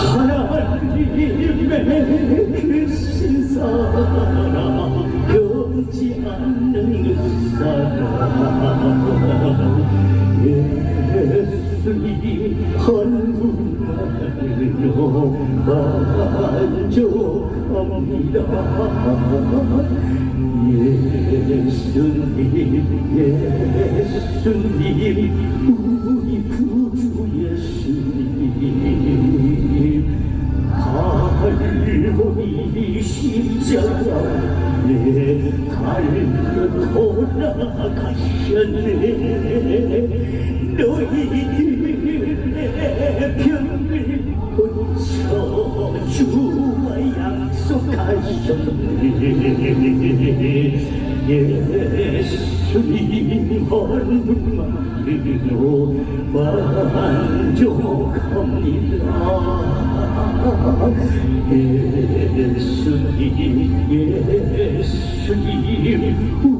하나님의 그 신사랑 변치 않는 그 사랑 예수님 한 분만으로 만족합니다 예수님 예수님 가셨네 너희들의 병을 고쳐 주와 약속하셨네 예수님 얼굴만으로 만족합니다 예수님 예수님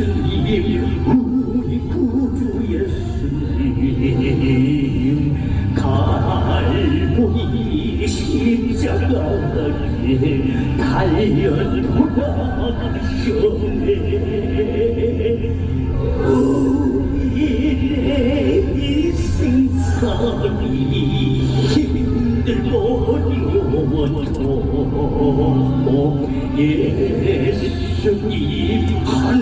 수님 우리 구주 예수님 갈보리 십자가에 달려 돌아가셨네 우리의 이 생사이 힘들고 어려워도 예수님 한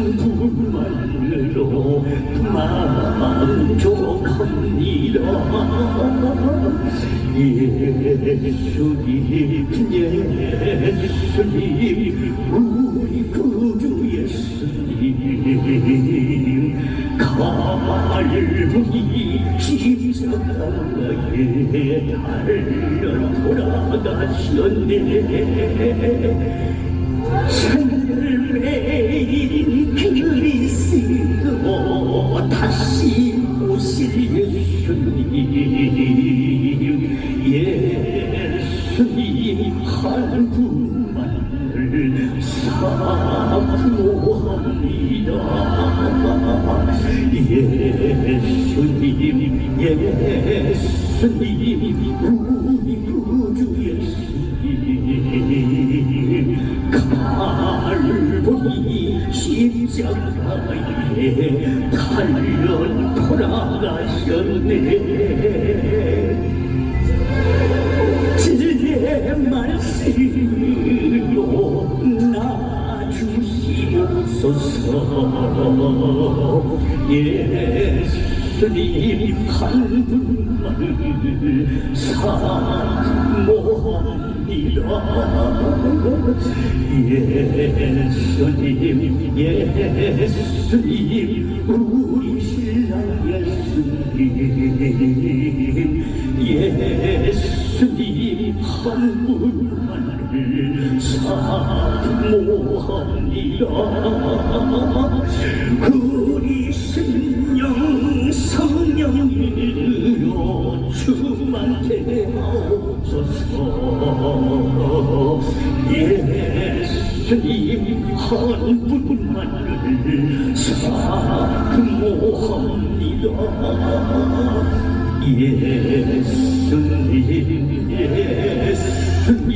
만족합니다 예수님 예수님 우리 구주 예수님 갈보리 십자가에 달려 돌아가셨네 삶의 그리스도 다시 예수 예수님 한 분만을 사모합니다 예수님 예수님 우리 신랑 예수님 예수님 한 분만을 사모합니다 한 분만을 사모합니다 예수님 예수님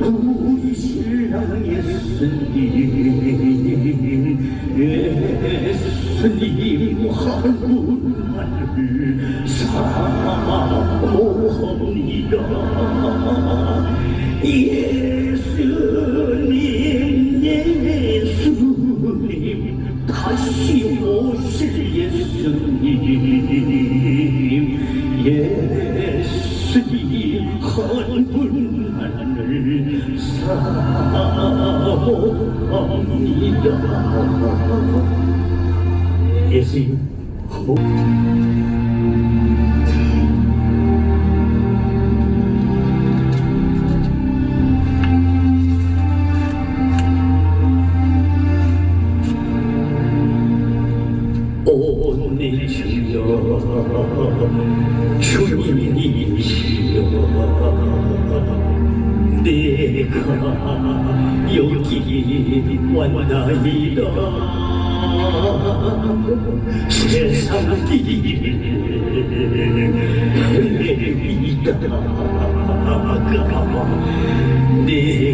우리 신랑 예수님 예수님 한 분만을 사모합니다 예 다시 예수님 예수님 한 분만을 사모합니다 예수님 내가 여기 왔나이다. 세상 길을 헤매다가 내가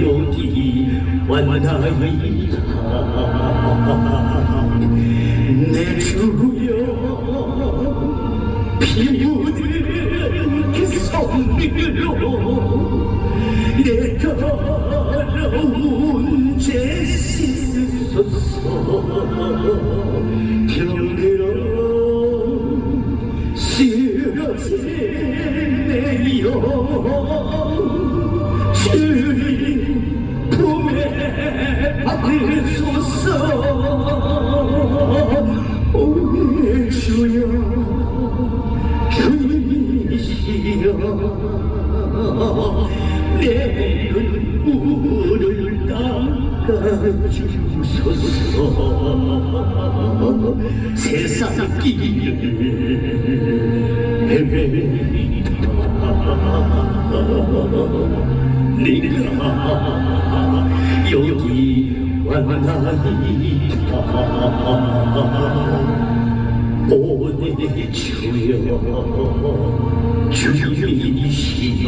여기 왔나이다 내 더러운 죄 씻으소서 주소서 세상 길을 네가 여기 왔나이다 오늘 주여 주님이시여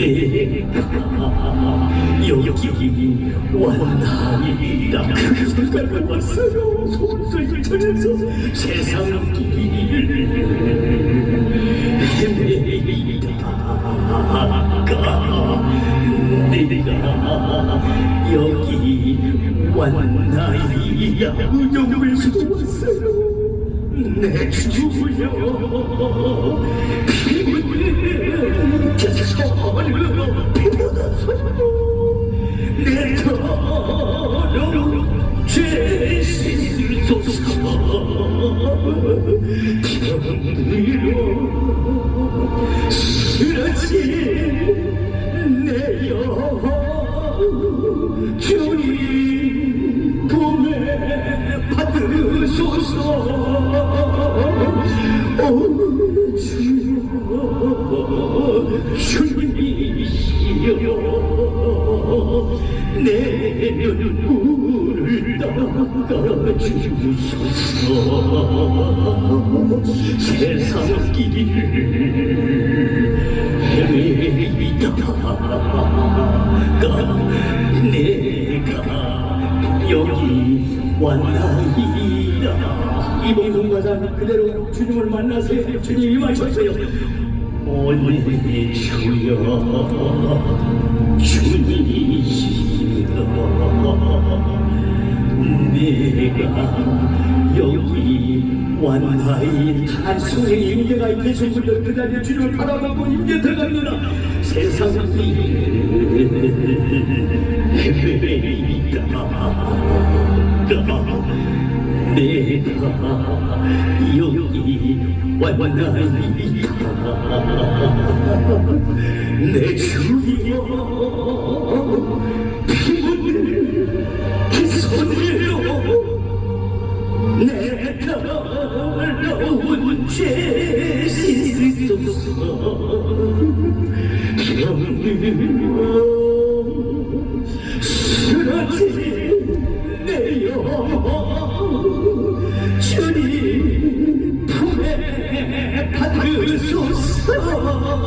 내가 여기 왔나이다. 그 생각을 왔어요 속을 전해서 세상 길을 헤매다가 내가 여기 왔나이야 의정을 수고했어요. 내 주여. 피묻는 피묻은 손으로 내 더러운 죄 씻으소서 병들어 쓰러진 내여 주님 품에 받으소서 주님이시여 내 눈물을 닦아 주소서 세상 길을 헤매다가 내가 여기 왔나이다 이 봉송 가사 그대로 주님을 만나세요. 주님이 마셨어요 오늘 주여 주님이시여 내가 여기 왔나이 단순히 임계가 계신 분들 그 자리에 주님을 바라보고 임계 들어갑니다 세상 헤매이다 내가 여기 왔나이다 내 주여 피 묻는 그 손으로 내 더러운 죄 씻으소서 병들어 쓰러진 내여 주님 품에 받으소서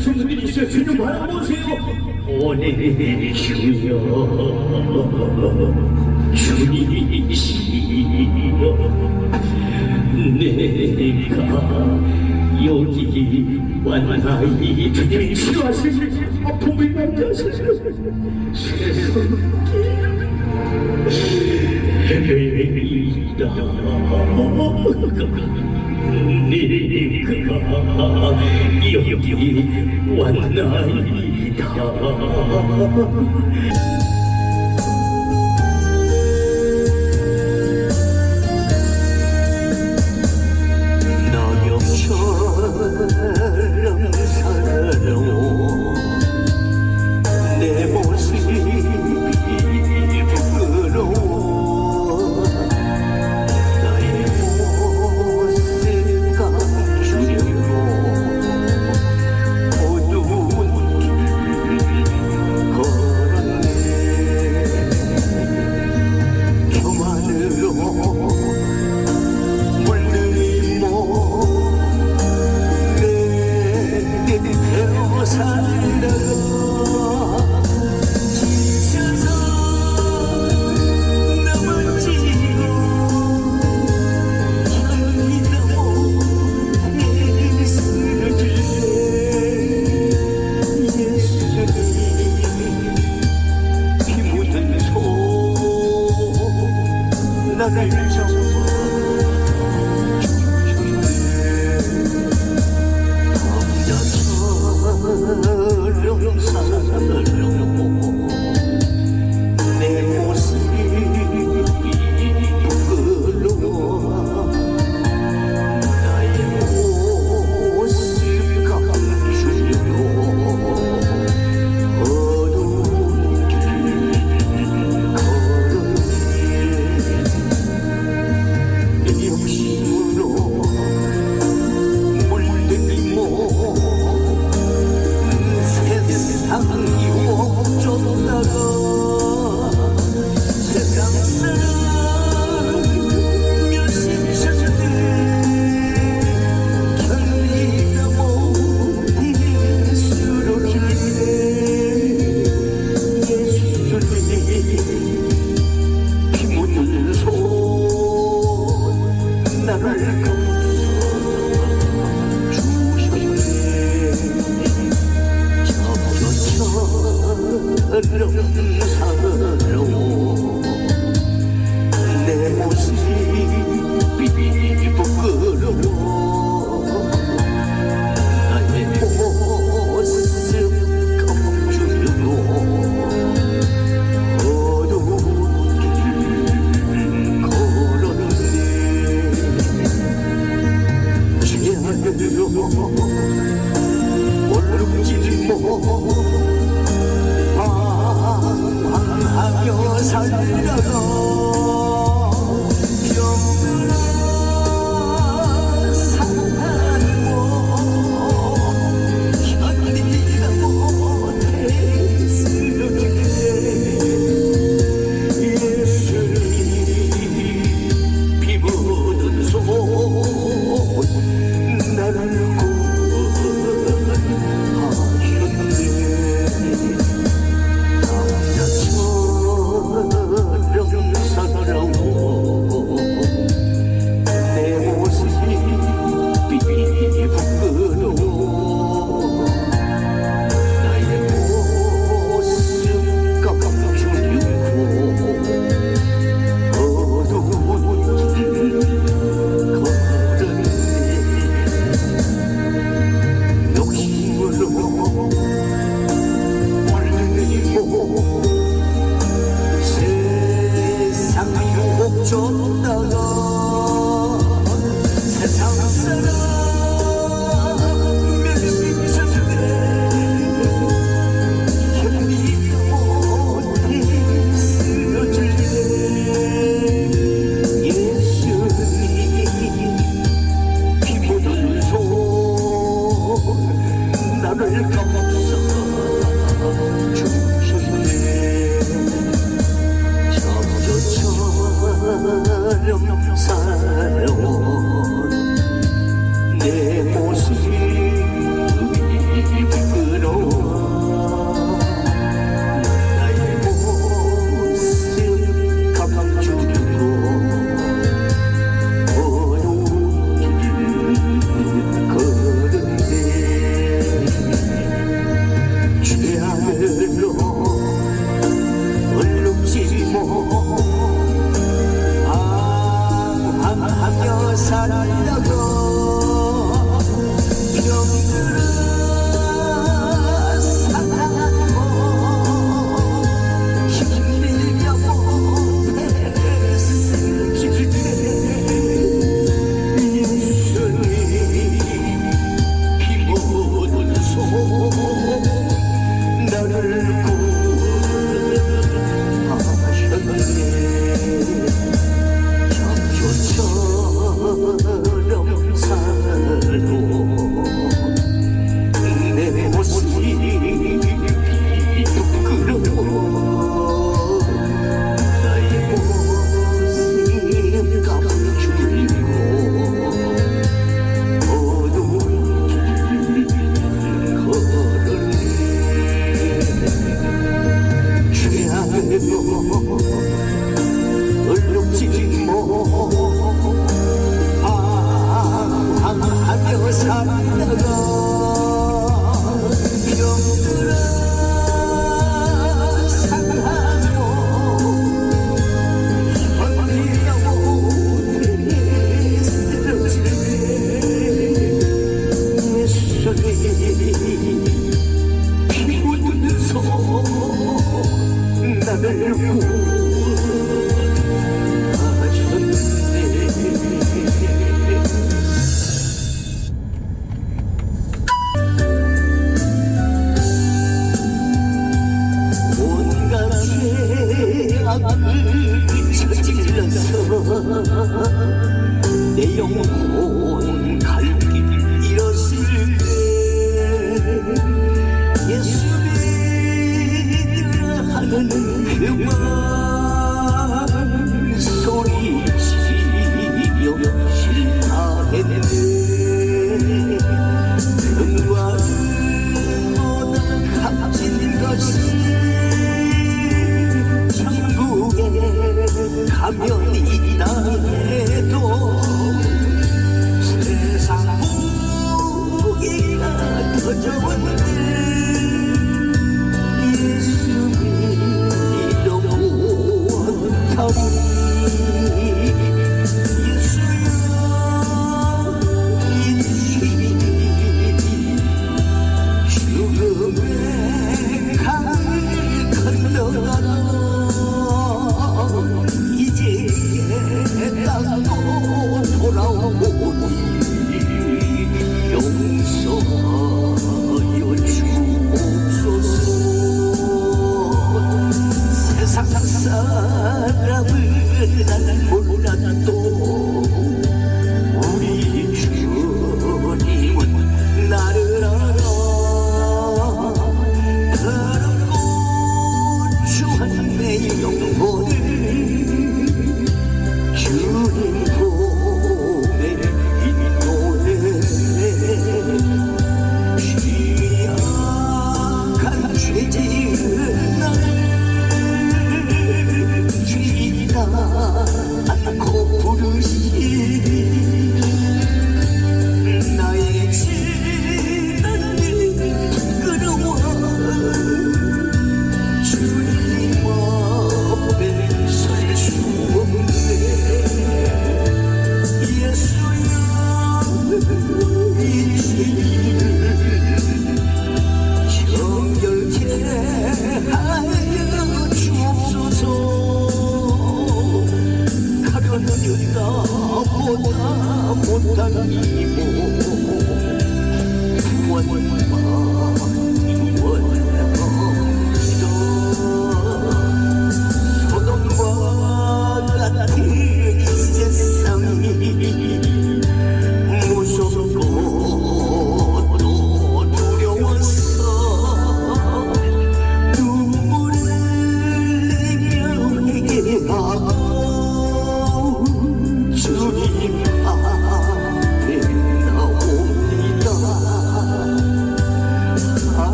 주님이시여 주님 바라보세요. 오늘이시여 주님이시여 내가 여기 왔나이 주님 치료하시고 아픔을 낫게 하시고 세상에 헤매이다 你可有一万难以逃？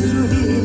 to him.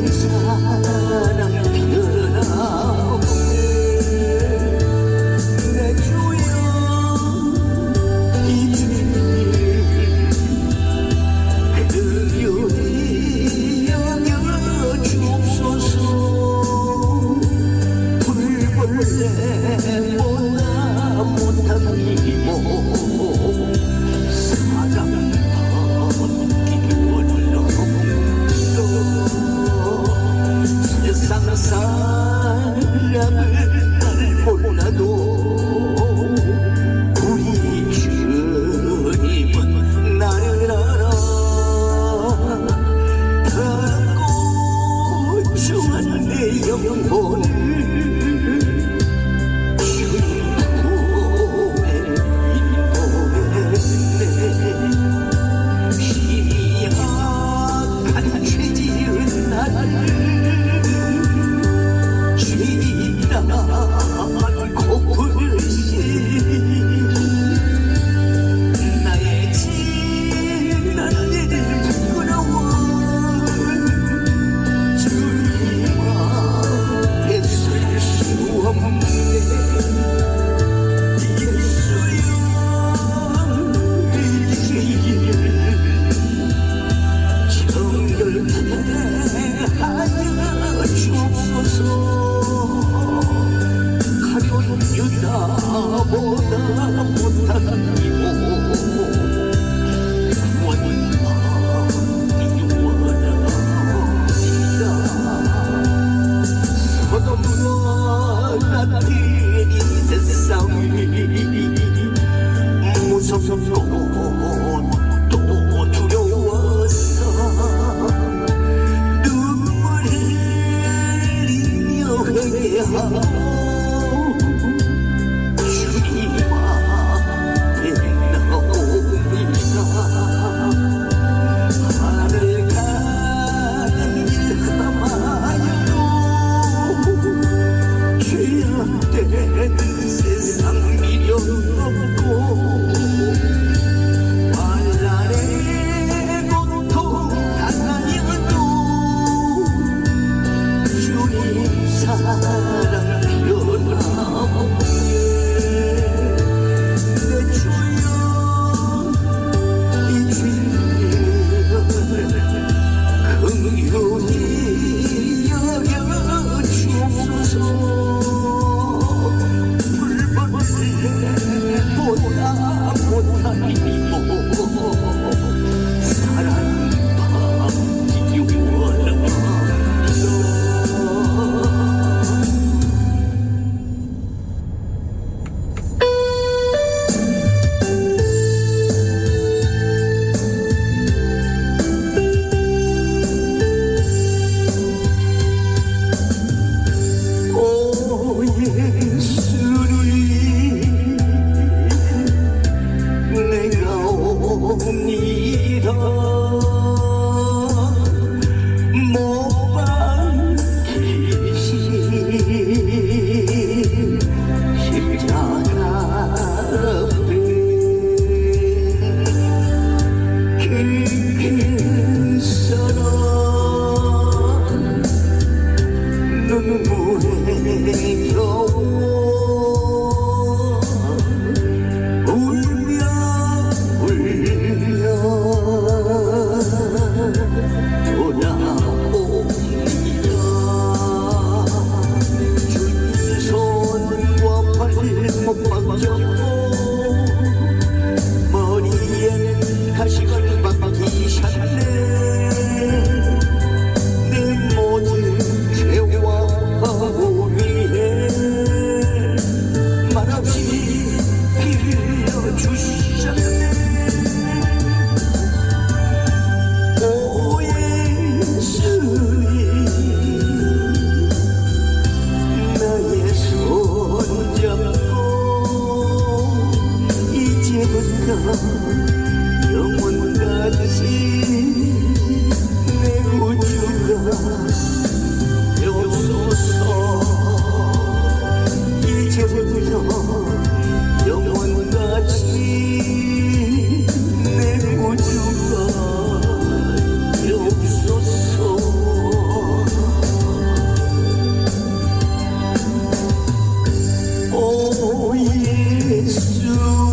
place to